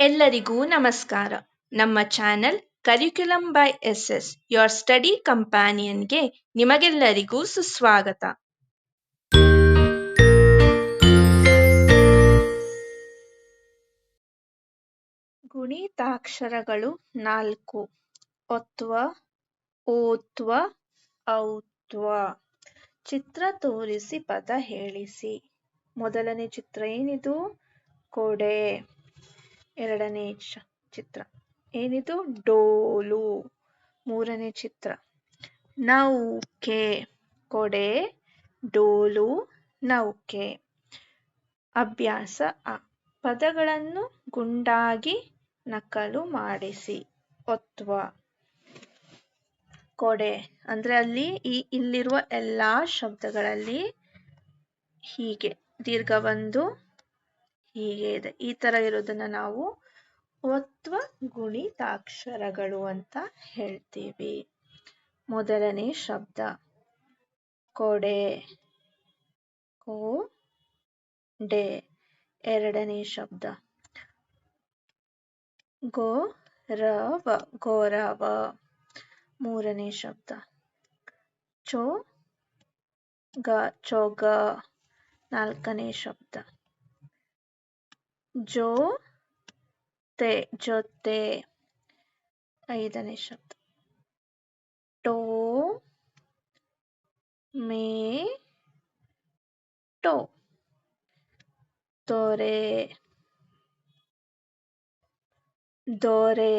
ಎಲ್ಲರಿಗೂ ನಮಸ್ಕಾರ. ನಮ್ಮ channel curriculum by S S your study ಕಂಪ್ಯಾನಿಯನ್ಗೆ ನಿಮಗೆಲ್ಲರಿಗೂ ಸುಸ್ವಾಗತ. ಗುಣಿತಾಕ್ಷರಗಳು ನಾಲ್ಕು. ಒತ್ವ, ಓತ್ವ, ಔತ್ವ. ಚಿತ್ರ ತೋರಿಸಿ, ಪದ ಹೇಳಿಸಿ. ಮೊದಲನೇ ಚಿತ್ರ ಏನಿದು? ಕೊಡೆ. ಎರಡನೇ ಚಿತ್ರ. ಏನಿದು? ಡೋಲು. ಮೂರನೇ ಚಿತ್ರ. ನೌಕೆ. ಕೊಡೆ. ಡೋಲು. ನೌಕೆ. ಅಭ್ಯಾಸ ಅ. ಪದಗಳನ್ನು ಗುಂಡಾಗಿ ನಕಲು ಮಾಡಿಸಿ. ಒತ್ವ. ಕೊಡೆ. ಅಂದ್ರೆ ಅಲ್ಲಿ ಈ, ಇಲ್ಲಿರುವ ಎಲ್ಲಾ ಶಬ್ದಗಳಲ್ಲಿ ಹೀಗೆ. ದೀರ್ಘ ಒಂದು ಹೀಗೆ ಇದೆ. ಈ ತರ ಇರೋದನ್ನ ನಾವು ಒತ್ವ ಗುಣಿತಾಕ್ಷರಗಳು ಅಂತ ಹೇಳ್ತೀವಿ. ಮೊದಲನೇ ಶಬ್ದ. ಕೊಡೆ. ಕೋ. ಡೆ. ಎರಡನೇ ಶಬ್ದ. ಗೋ. ರವ. ಗೋರವ ಮೂರನೇ ಶಬ್ದ. ಚೋ. ಗ. ಚೋಗ ನಾಲ್ಕನೇ ಶಬ್ದ. ಜೋ ತೆ ಜೊತೆ ಐದನೇ ಶಬ್ದ ಟೋ ಮೇ ಟೋ ದೊರೆ ದೊರೆ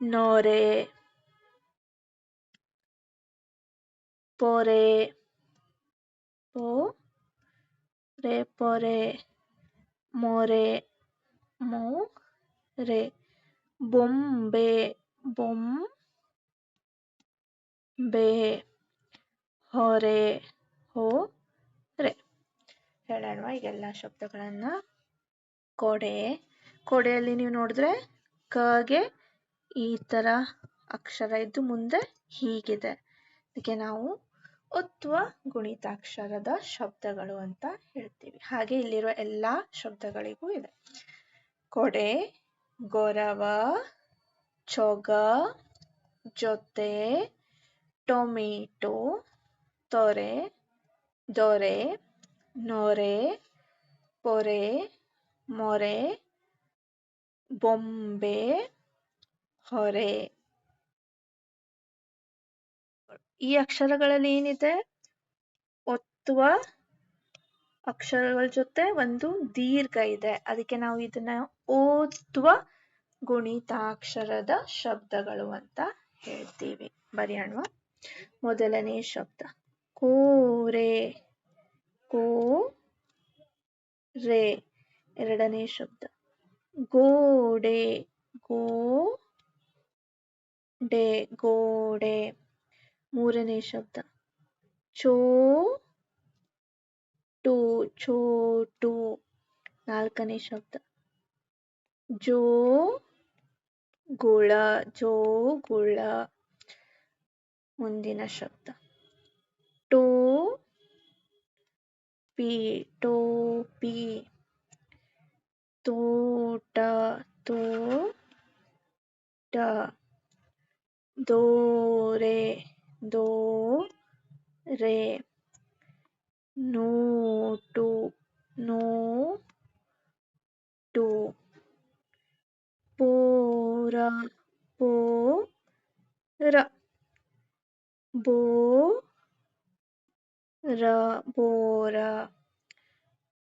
ನೊರೆ ಪೊರೆ ಪೋ ರೆ ಪೊರೆ ಮೊರೆ ಮೊ ರೆ ಬೊಂಬೆ ಬೊಂ ಬೆ ಹೊರೆ ಹೋ ರೆ ಹೇಳೋಣ ಈಗೆಲ್ಲ ಶಬ್ದಗಳನ್ನ ಕೊಡೆ ಕೊಡೆಯಲ್ಲಿ ನೀವು ನೋಡಿದ್ರೆ ಕಗೆ ಈ ತರ ಅಕ್ಷರ ಇದ್ದು ಮುಂದೆ ಹೀಗಿದೆ. ಅದಕ್ಕೆ ನಾವು ಒತ್ವ ಗುಣಿತಾಕ್ಷರದ ಶಬ್ದಗಳು ಅಂತ ಹೇಳ್ತೀವಿ. ಹಾಗೆ ಇಲ್ಲಿರುವ ಎಲ್ಲಾ ಶಬ್ದಗಳಿಗೂ ಇದೆ ಕೊಡೆ, ಗೊರವ, ಚೊಗ, ಜೊತೆ, ಟೊಮೆಟೊ, ತೊರೆ, ದೊರೆ, ನೊರೆ, ಪೊರೆ, ಮೊರೆ, ಬೊಂಬೆ, ಹೊರೆ. ಈ ಅಕ್ಷರಗಳಲ್ಲಿ ಏನಿದೆ? ಒತ್ತುವ ಅಕ್ಷರಗಳ ಜೊತೆ ಒಂದು ದೀರ್ಘ ಇದೆ. ಅದಕ್ಕೆ ನಾವು ಇದನ್ನ ಓದುವ ಗುಣಿತಾಕ್ಷರದ ಶಬ್ದಗಳು ಅಂತ ಹೇಳ್ತೀವಿ. ಬರೆಯೋಣ ಮೊದಲನೇ ಶಬ್ದ. ಕೋರೆ ಕೋ ರೆ. ಎರಡನೇ ಶಬ್ದ. ಗೋಡೆ ಗೋ ಡೆ. ಗೋಡೆ ಮೂರನೇ ಶಬ್ದ. ಚೋ, ಟು ಚೋಟು ನಾಲ್ಕನೇ ಶಬ್ದ. ಜೋ, ಗುಳ ಜೋ, ಗುಳ. ಮುಂದಿನ ಶಬ್ದ. ಟೋ, ಪಿ ಟೋಪಿ ತೋಟ ತೋ ಟ ದೋರೆ ದೋ ರೇ ನೋಟು ನೋ ಟು ಪೋರ ಪೋ ರ ಬೋ ರ ಬೋರ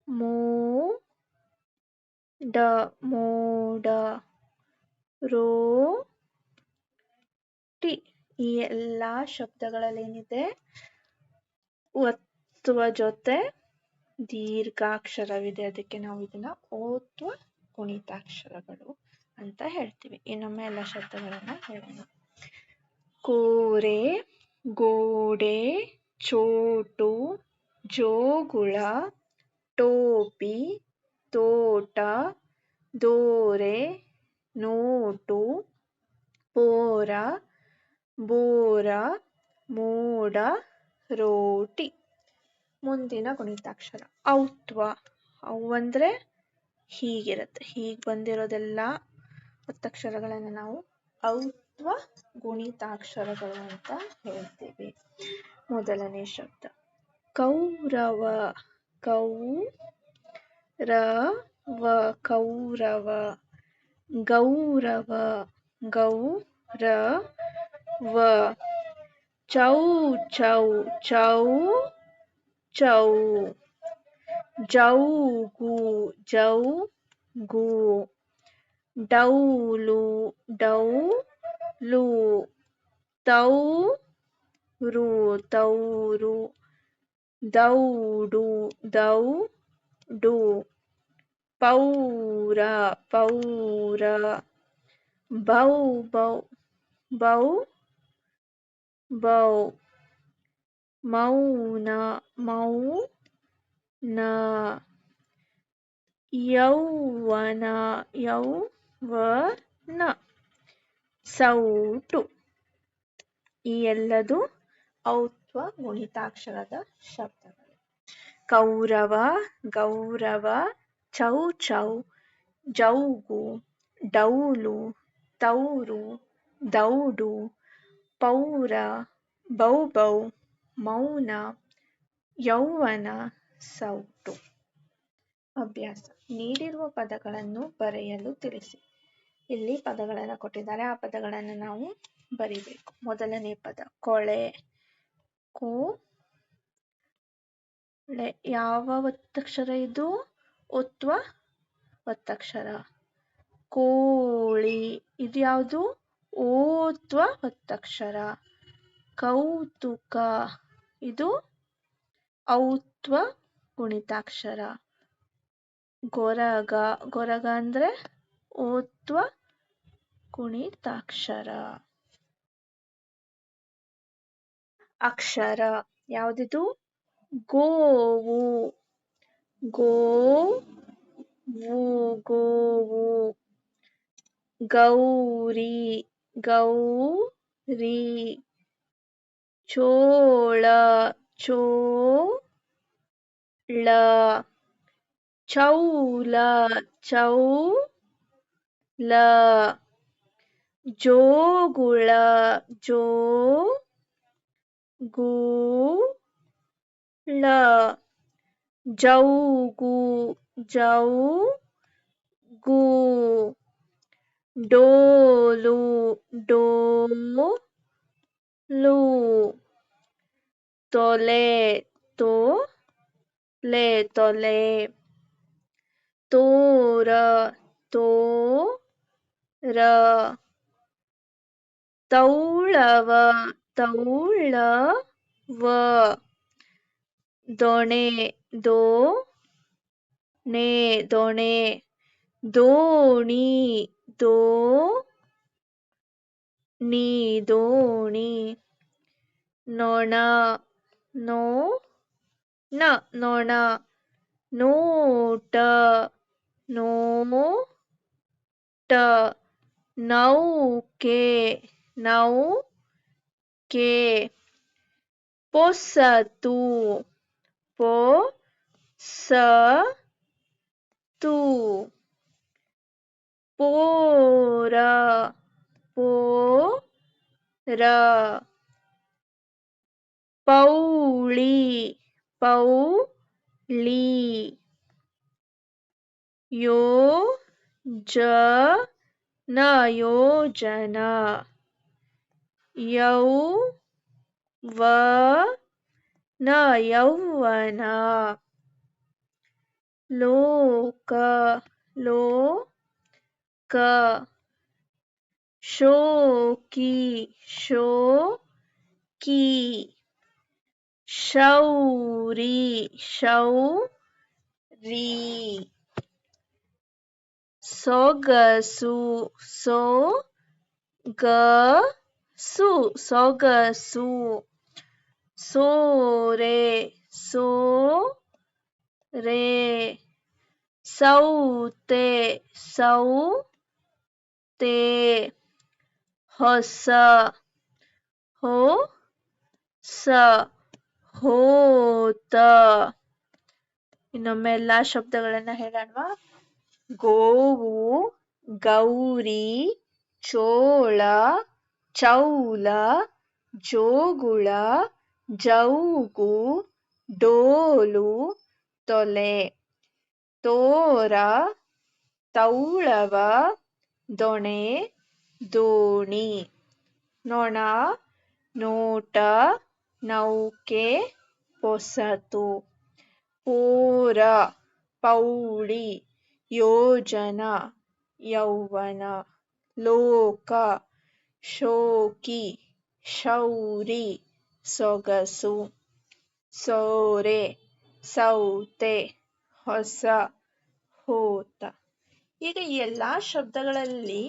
ಮೋ ಡ ಮೋಡ ರೋ ಟಿ ಈ ಎಲ್ಲಾ ಶಬ್ದಗಳಲ್ಲಿ ಏನಿದೆ ಒತ್ತುವ ಜೊತೆ ದೀರ್ಘಾಕ್ಷರವಿದೆ. ಅದಕ್ಕೆ ನಾವು ಇದನ್ನ ಓತ್ವ ಕುಣಿತಾಕ್ಷರಗಳು ಅಂತ ಹೇಳ್ತೀವಿ. ಇನ್ನೊಮ್ಮೆ ಎಲ್ಲ ಶಬ್ದಗಳನ್ನ ಹೇಳೋಣ. ಕೋರೆ, ಗೋಡೆ, ಚೋಟು, ಜೋಗುಳ, ಟೋಪಿ, ತೋಟ, ದೋರೆ, ನೋಟು, ಪೋರ ಬೋರ, ಮೋಡ, ರೋಟಿ. ಮುಂದಿನ ಗುಣಿತಾಕ್ಷರ. ಔತ್ವ. ಅವು ಅಂದ್ರೆ ಹೀಗಿರುತ್ತೆ. ಹೀಗೆ ಬಂದಿರೋದೆಲ್ಲ ಒತ್ತಕ್ಷರಗಳನ್ನು ನಾವು ಔತ್ವ ಗುಣಿತಾಕ್ಷರಗಳು ಅಂತ ಹೇಳ್ತೀವಿ. ಮೊದಲನೇ ಶಬ್ದ. ಕೌರವ. ಕೌ ರ ವ ಕೌರವ. ಗೌರವ. ಗೌ ರ ವ ಚೌ ಚೌ ಚೌ ಚೌ ಜೌಗು ಜೌ ಗು ಡೌಲು ಡೌ ಲು ತೌ ರು ತೌರು ದೌಡು ದೌ ಡು ಪೌರ ಪೌರ ಬೌ ಬೌ ಬೌ ಬೌ ಮೌನ ಮೌ ನ ಯೌವನ ಯೌವನ ಸೌಟು ಈ ಎಲ್ಲದು ಔತ್ವ ಗುಣಿತಾಕ್ಷರದ ಶಬ್ದಗಳು ಕೌರವ, ಗೌರವ, ಚೌ ಚೌ, ಜೌಗು, ಡೌಲು, ತೌರು, ದೌಡು ಪೌರ, ಬೌಬೌ, ಮೌನ, ಯೌವನ, ಸೌಟು. ಅಭ್ಯಾಸ. ನೀಡಿರುವ ಪದಗಳನ್ನು ಬರೆಯಲು ತಿಳಿಸಿ. ಇಲ್ಲಿ ಪದಗಳನ್ನು ಕೊಟ್ಟಿದ್ದಾರೆ. ಆ ಪದಗಳನ್ನು ನಾವು ಬರಿಬೇಕು. ಮೊದಲನೇ ಪದ, ಕೊಳೆ, ಕೋ ಯಾವ ಒತ್ತಕ್ಷರ ಇದು? ಒತ್ವ ಒತ್ತಕ್ಷರ. ಕೋಳಿ, ಇದು ಯಾವುದು? ಓತ್ವ ಒತ್ತಕ್ಷರ. ಕೌತುಕ. ಇದು ಔತ್ವ ಗುಣಿತಾಕ್ಷರ. ಗೊರಗ. ಗೊರಗ ಅಂದ್ರೆ ಓತ್ವ ಕುಣಿತಾಕ್ಷರ ಅಕ್ಷರ. ಯಾವುದಿದು? ಗೋವು. ಗೋವು ಗೋವು. ಗೌರಿ. ಗೌರಿ ಚೋಳ ಚೋಳ ಚೌಲ ಚೌಲ ಜೋಗುಳ ಜೋ ಳ ಜೌಗು ಜೌಗು ಡೋಲು ಡೋಲು ತೊಲೆ ತೊಲೆ ತೊಲೆ ತೋರ ತೋರ ತೌಳವ ತೌಳವ ದೊಣೆ ದೋಣೆ ದೊಣೆ ದೋಣಿ ದೋಣಿ ದೋಣಿ ನೊಣ ನೋ ನ ನೊಣ ನೋಟ ನೋಟ ನೌಕೆ ನೌಕೆ ಪೊಸತು ಪೊಸತು ಪೋರ ಪೋರ ಪೌಳಿ ಪೌಳಿ ಯೋಜನ ಯೋಜನ ಯೌವನ ಯೌವನ ಲೋಕ ಲೋಕ ಶೋಕಿ ಶೋಕಿ ಶೌರಿ ಶೌರಿ ಸೊಗಸು ಸೊಗಸು ಸೊಗಸು ಸೋರೆ ಸೋರೆ ಸೌತೆ ಸೌತೆ ಹೊಸ, ಹೋ, ಸ, ಹೋತ. ಇನ್ನೊಮ್ಮೆ ಎಲ್ಲಾ ಶಬ್ದಗಳನ್ನ ಹೇಳೋಣವಾ? ಗೋವು, ಗೌರಿ, ಚೋಳ, ಚೌಲ, ಜೋಗುಳ, ಜೌಗು, ಡೋಲು, ತೊಲೆ. ತೋರ, ತೌಳವ ದೊಣೆ ದೋಣಿ ನೊಣ ನೋಟ ನೌಕೆ ಪೊಸತು ಪೋರ ಪೌಳಿ ಯೋಜನ ಯೌವನ ಲೋಕ ಶೋಕಿ ಶೌರಿ ಸೊಗಸು ಸೋರೆ ಸೌತೆ ಹೊಸ ಹೋತ ಈಗ ಈ ಎಲ್ಲಾ ಶಬ್ದಗಳಲ್ಲಿ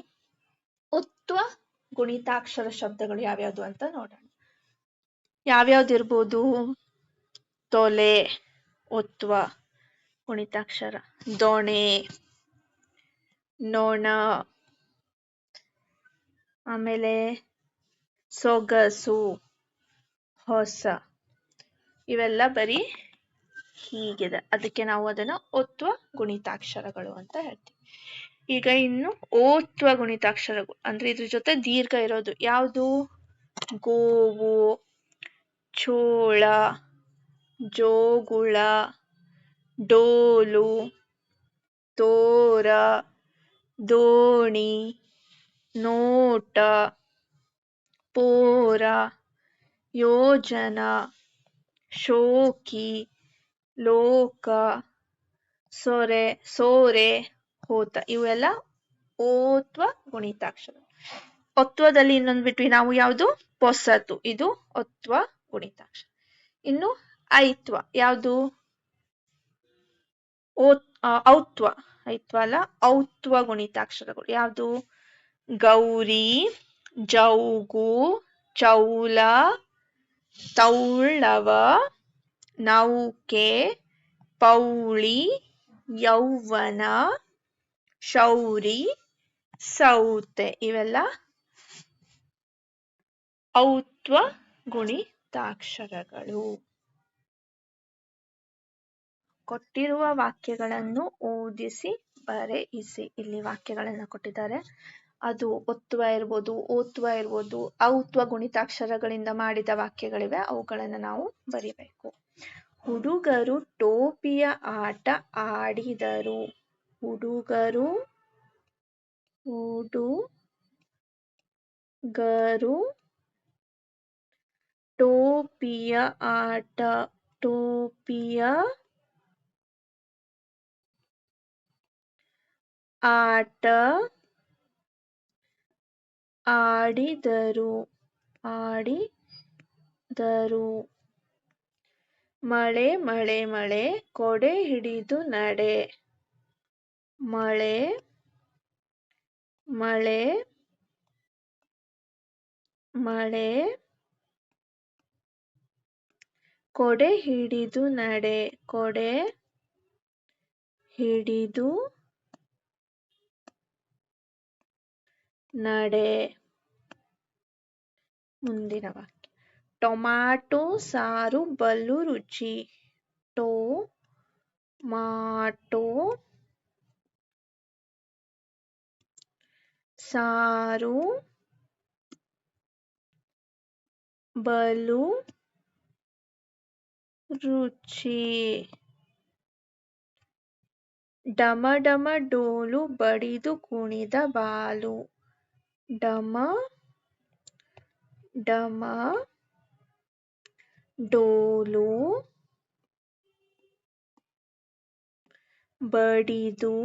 ಉತ್ವ ಗುಣಿತಾಕ್ಷರ ಶಬ್ದಗಳು ಯಾವ್ಯಾವ್ದು ಅಂತ ನೋಡೋಣ. ಯಾವ್ಯಾವ್ದು ಇರ್ಬೋದು ತೊಲೆ ಉತ್ವ ಗುಣಿತಾಕ್ಷರ, ದೊಣೆ, ನೋಣ, ಆಮೇಲೆ ಸೊಗಸು, ಹೊಸ, ಇವೆಲ್ಲ ಬರೀ ಹೀಗಿದೆ. ಅದಕ್ಕೆ ನಾವು ಅದನ್ನ ಒತ್ವ ಗುಣಿತಾಕ್ಷರಗಳು ಅಂತ ಹೇಳ್ತೀವಿ. ಈಗ ಇನ್ನು ಓತ್ವ ಗುಣಿತಾಕ್ಷರಗಳು. ಅಂದ್ರೆ ಇದ್ರ ಜೊತೆ ದೀರ್ಘ ಇರೋದು. ಯಾವುದು? ಗೋವು, ಚೋಳ, ಜೋಗುಳ, ಡೋಲು, ತೋರ, ದೋಣಿ, ನೋಟ, ಪೋರ, ಯೋಜನ, ಶೋಕಿ, ಲೋಕ, ಸೊರೆ, ಸೋರೆ. ಹೋತ, ಇವೆಲ್ಲ ಓತ್ವ ಗುಣಿತಾಕ್ಷರ. ಒತ್ವದಲ್ಲಿ ಇನ್ನೊಂದು ಬಿಟ್ವಿ, ನಾವು ಯಾವುದು? ಪೊಸತು. ಇದು ಒತ್ವ ಗುಣಿತಾಕ್ಷರ. ಇನ್ನು ಐತ್ವ, ಯಾವುದು? ಓತ್ ಔತ್ವ. ಐತ್ವ ಅಲ್ಲ, ಔತ್ವ ಗುಣಿತಾಕ್ಷರಗಳು. ಯಾವುದು? ಗೌರಿ, ಜೌಗು, ಚೌಲ ತೌಳವ ನೌಕೆ, ಪೌಳಿ, ಯೌವನ ಶೌರಿ, ಸೌತೆ ಇವೆಲ್ಲ ಔತ್ವ ಗುಣಿತಾಕ್ಷರಗಳು ಕೊಟ್ಟಿರುವ ವಾಕ್ಯಗಳನ್ನು ಓದಿಸಿ, ಬರೆಯಿಸಿ. ಇಲ್ಲಿ ವಾಕ್ಯಗಳನ್ನ ಕೊಟ್ಟಿದ್ದಾರೆ. ಅದು ಒತ್ವ ಇರ್ಬೋದು, ಓತ್ವ ಇರ್ಬೋದು, ಔತ್ವ ಗುಣಿತಾಕ್ಷರಗಳಿಂದ ಮಾಡಿದ ವಾಕ್ಯಗಳಿವೆ. ಅವುಗಳನ್ನು ನಾವು ಬರಿಬೇಕು. ಹುಡುಗರು ಟೋಪಿಯ ಆಟ ಆಡಿದರು. ಹುಡುಗರು ಹುಡುಗರು ಟೋಪಿಯ ಆಟ ಟೋಪಿಯ ಆಟ ಆಡಿದರು ಆಡಿದರು. ಮಳೆ ಮಳೆ ಮಳೆ ಕೊಡೆ ಹಿಡಿದು ನಡೆ. ಮಳೆ ಮಳೆ ಮಳೆ, ಕೊಡೆ ಹಿಡಿದು ನಡೆ, ಕೊಡೆ ಹಿಡಿದು ನಡೆ. ಮುಂದಿನ ವಾಕ್ಯ. ಟೊಮ್ಯಾಟೊ ಸಾರು ಬಲು ರುಚಿ. ಟೋ ಮಾಟೋ ಸಾರು ಬಲು ರುಚಿ ಡಮ ಡಮ ಡೋಲು ಬಡಿದು ಕುಣಿದ ಬಾಲು ಡಮ ಡಮ ಡೋಲು ಬಡಿದು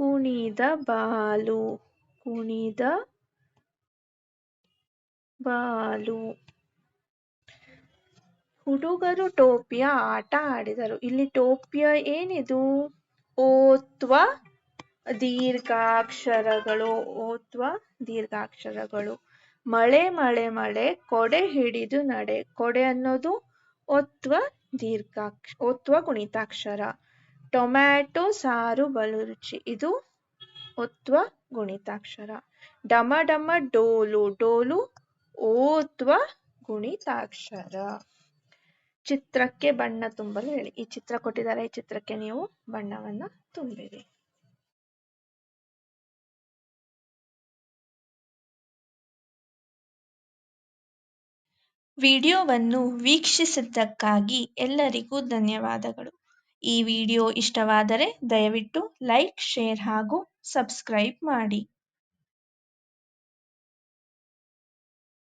ಕುಣಿದ ಬಾಲು ಕುಣಿದ ಬಾಲು. ಹುಡುಗರು ಟೋಪಿಯ ಆಟ ಆಡಿದರು. ಇಲ್ಲಿ ಟೋಪಿಯ ಏನಿದು? ಓತ್ವ ದೀರ್ಘಾಕ್ಷರಗಳು ಓತ್ವ ದೀರ್ಘಾಕ್ಷರಗಳು. ಮಳೆ ಮಳೆ ಮಳೆ, ಕೊಡೆ ಹಿಡಿದು ನಡೆ. ಕೊಡೆ ಅನ್ನೋದು ಒತ್ವ ದೀರ್ಘಾಕ್ಷ ಒತ್ವ ಗುಣಿತಾಕ್ಷರ ಟೊಮ್ಯಾಟೊ, ಸಾರು ಬಲು ರುಚಿ ಇದು ಒತ್ವ ಗುಣಿತಾಕ್ಷರ. ಡಮ ಡಮ ಡೋಲು ಡೋಲು ಓತ್ವ ಗುಣಿತಾಕ್ಷರ. ಚಿತ್ರಕ್ಕೆ ಬಣ್ಣ ತುಂಬಲು ಹೇಳಿ. ಈ ಚಿತ್ರ ಕೊಟ್ಟಿದ್ದಾರೆ. ಈ ಚಿತ್ರಕ್ಕೆ ನೀವು ಬಣ್ಣವನ್ನು ತುಂಬಿರಿ. ವಿಡಿಯೋವನ್ನು ವೀಕ್ಷಿಸಿದ್ದಕ್ಕಾಗಿ ಎಲ್ಲರಿಗೂ ಧನ್ಯವಾದಗಳು. ಈ ವಿಡಿಯೋ ಇಷ್ಟವಾದರೆ ದಯವಿಟ್ಟು ಲೈಕ್ ಶೇರ್ ಹಾಗೂ ಸಬ್ಸ್ಕ್ರೈಬ್ ಮಾಡಿ.